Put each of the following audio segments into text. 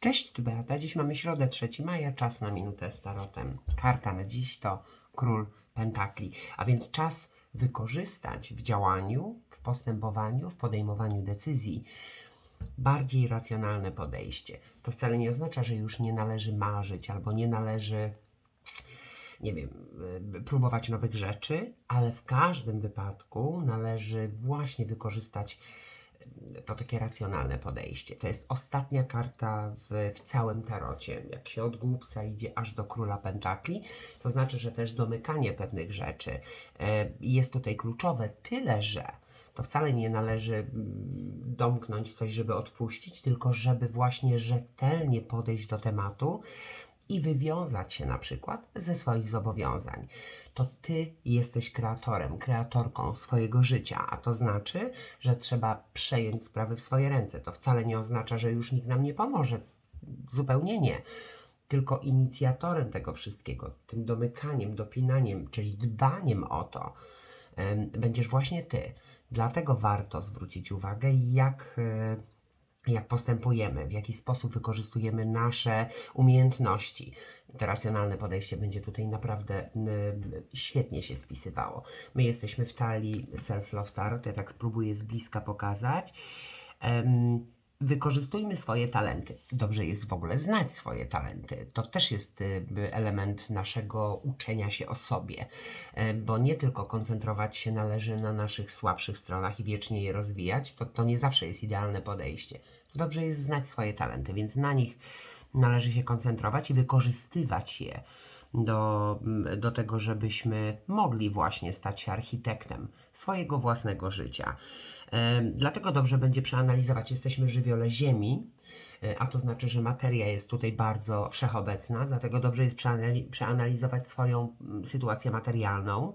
Cześć, tu Beata. Dziś mamy środę 3 maja, czas na minutę z tarotem. Karta na dziś to król pentakli, a więc czas wykorzystać w działaniu, w postępowaniu, w podejmowaniu decyzji bardziej racjonalne podejście. To wcale nie oznacza, że już nie należy marzyć albo nie należy nie wiem, y, próbować nowych rzeczy, ale w każdym wypadku należy właśnie wykorzystać to takie racjonalne podejście. To jest ostatnia karta w, w całym tarocie. Jak się od głupca idzie aż do króla pentakli, to znaczy, że też domykanie pewnych rzeczy y, jest tutaj kluczowe, tyle że to wcale nie należy mm, domknąć coś, żeby odpuścić, tylko żeby właśnie rzetelnie podejść do tematu i wywiązać się na przykład ze swoich zobowiązań. To ty jesteś kreatorem, kreatorką swojego życia, a to znaczy, że trzeba przejąć sprawy w swoje ręce. To wcale nie oznacza, że już nikt nam nie pomoże. Zupełnie nie. Tylko inicjatorem tego wszystkiego, tym domykaniem, dopinaniem, czyli dbaniem o to, będziesz właśnie ty. Dlatego warto zwrócić uwagę, jak. Jak postępujemy, w jaki sposób wykorzystujemy nasze umiejętności. To racjonalne podejście będzie tutaj naprawdę y, świetnie się spisywało. My jesteśmy w talii Self-Love Tarot, ja tak spróbuję z bliska pokazać. Wykorzystujmy swoje talenty. Dobrze jest w ogóle znać swoje talenty. To też jest y, element naszego uczenia się o sobie, E, bo nie tylko koncentrować się należy na naszych słabszych stronach i wiecznie je rozwijać, to, to nie zawsze jest idealne podejście. Dobrze jest znać swoje talenty, więc na nich należy się koncentrować i wykorzystywać je do, mm, do tego, żebyśmy mogli właśnie stać się architektem swojego własnego życia. Dlatego dobrze będzie przeanalizować, jesteśmy w żywiole Ziemi, a to znaczy, że materia jest tutaj bardzo wszechobecna, dlatego dobrze jest przeanali- przeanalizować swoją mm, sytuację materialną,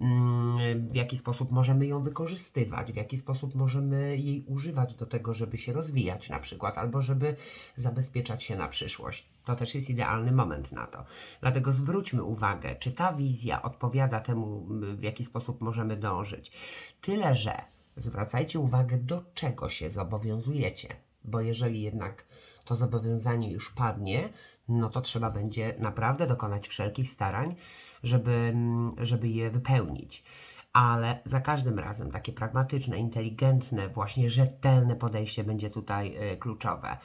mm, w jaki sposób możemy ją wykorzystywać, w jaki sposób możemy jej używać do tego, żeby się rozwijać na przykład, albo żeby zabezpieczać się na przyszłość. To też jest idealny moment na to. Dlatego zwróćmy uwagę, czy ta wizja odpowiada temu, m, w jaki sposób możemy dążyć. Tyle, że zwracajcie uwagę, do czego się zobowiązujecie, bo jeżeli jednak to zobowiązanie już padnie, no to trzeba będzie naprawdę dokonać wszelkich starań, żeby, mm, żeby je wypełnić. Ale za każdym razem takie pragmatyczne, inteligentne, właśnie rzetelne podejście będzie tutaj y, kluczowe.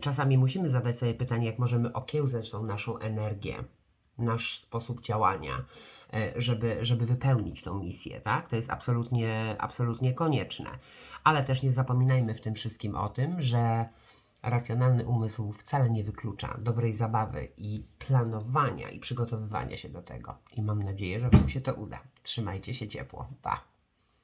Czasami musimy zadać sobie pytanie, jak możemy okiełznać tą naszą energię, nasz sposób działania, e, żeby, żeby wypełnić tą misję, tak? To jest absolutnie, absolutnie konieczne. Ale też nie zapominajmy w tym wszystkim o tym, że racjonalny umysł wcale nie wyklucza dobrej zabawy i planowania i przygotowywania się do tego. I mam nadzieję, że Wam się to uda. Trzymajcie się ciepło. Pa!